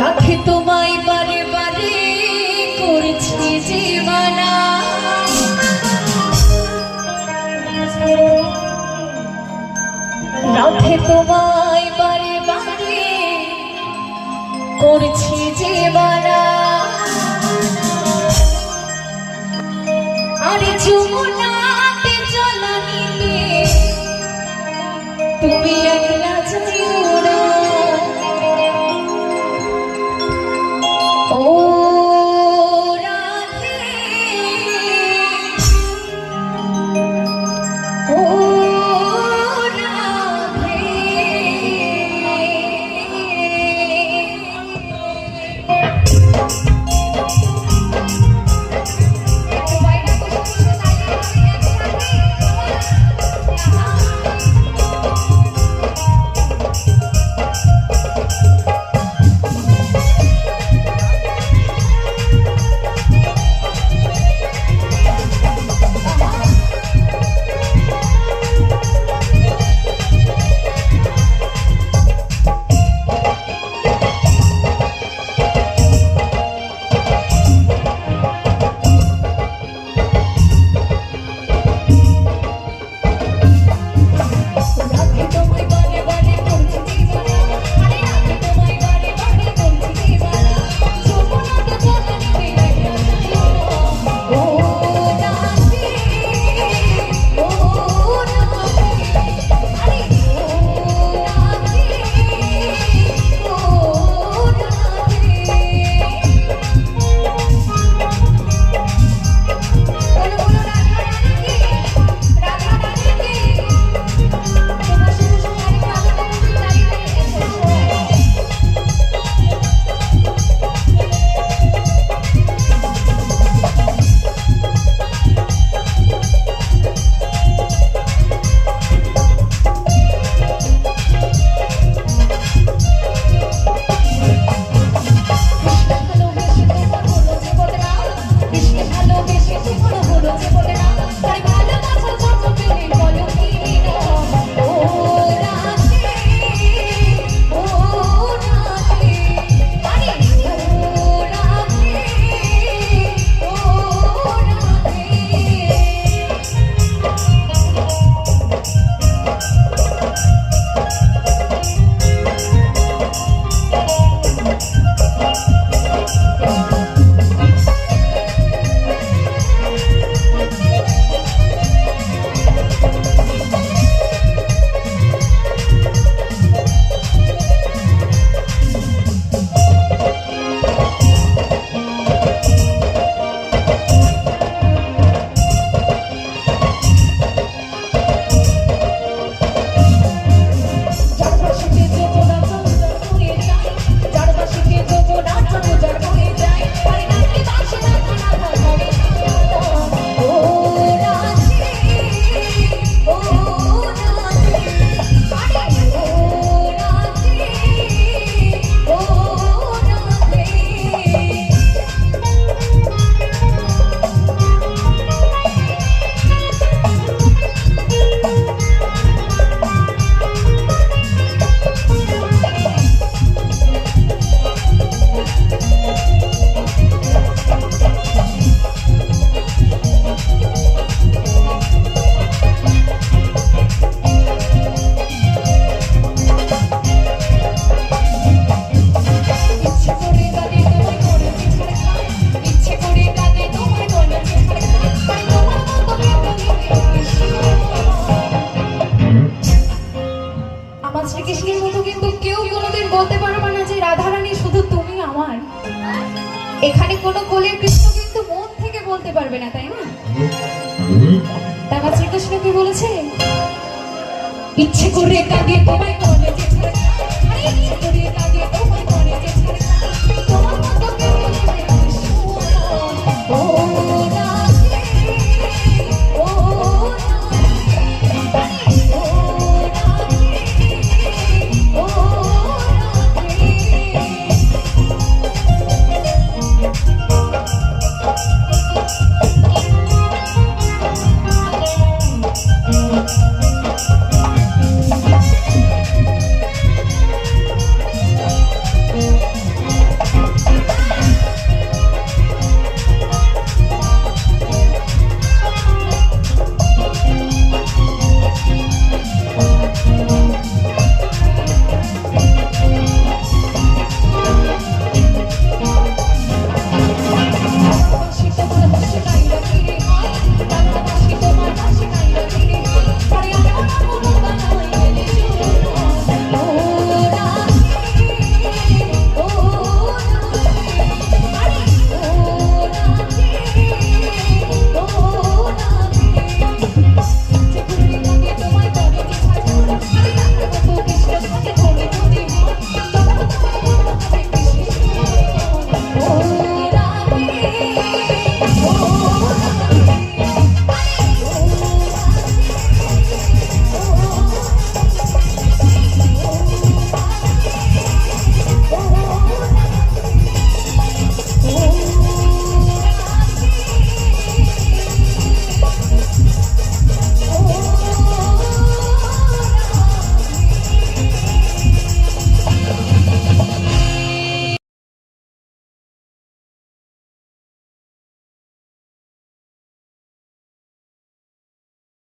রাখে তোমায় বারে বারে করছি জীবনা। রাখে তোমায় বারে বারে করছি জীবনা। দেশে কৃষ্ণের মতো কিন্তু কেউ কোনোদিন বলতে পারবে না যে রাধারানী শুধু তুমি আমার। এখানে কোনো কোলে কৃষ্ণ কিন্তু মন থেকে বলতে পারবে না, তাই না? তারা শ্রীকৃষ্ণ কি বলেছে? ইচ্ছে করে কাঁদে, তোমায় কোলে ইচ্ছে করে কাঁদে, তোমায়